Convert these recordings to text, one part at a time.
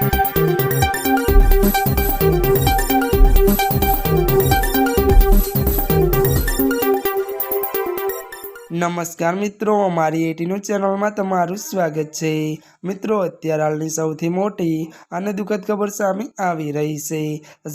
Thank you. નમસ્કાર મિત્રો, અમારી એટીનું ચેનલમાં તમારું સ્વાગત છે. મિત્રો, અત્યારે હાલની સૌથી મોટી અને દુઃખદ ખબર સામે આવી રહી છે.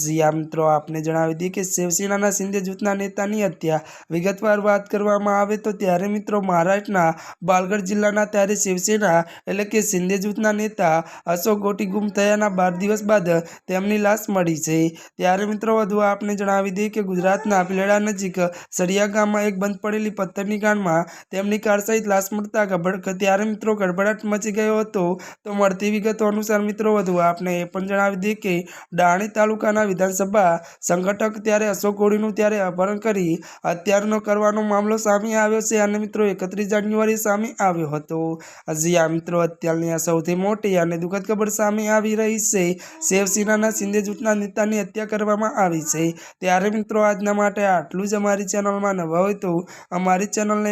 જ્યાં મિત્રો, આપને જણાવી દઈએ કે શિવસેનાના શિંદે જૂથના નેતાની હત્યા વિગતવાર વાત કરવામાં આવે તો ત્યારે મિત્રો મહારાષ્ટ્રના બાલગઢ જિલ્લાના ત્યારે શિવસેના એટલે કે શિંદે જૂથના નેતા અશોક ગોટી ગુમ થયાના બાર દિવસ બાદ તેમની લાશ મળી છે. ત્યારે મિત્રો વધુ આપને જણાવી દઈએ કે ગુજરાતના પીલેડા નજીક સળિયા ગામમાં એક બંધ પડેલી પથ્થરની કાંડમાં તેમની કાર સહિત લાશ મળતા ત્યારે મિત્રો ગડબડાટ મચી ગયો હતો. તો મળતી વિગતો અનુસાર મિત્રો વધુ આપને એ પણ જણાવી દઈએ કે ડાણી તાલુકાના વિધાનસભા સંગઠક ત્યારે અશોક ગોળીનું ત્યારે અપહરણ કરી હત્યારનો કરવાનો મામલો સામે આવ્યો છે અને મિત્રો એકત્રીસ જાન્યુઆરી સામે આવ્યો હતો. હજી આ મિત્રો અત્યારની આ સૌથી મોટી અને દુઃખદ ખબર સામે આવી રહી છે. શિવસેનાના શિંદે જૂથના નેતાની હત્યા કરવામાં આવી છે. ત્યારે મિત્રો આજના માટે આટલું જ અમારી ચેનલમાં નવા હોય તો અમારી ચેનલને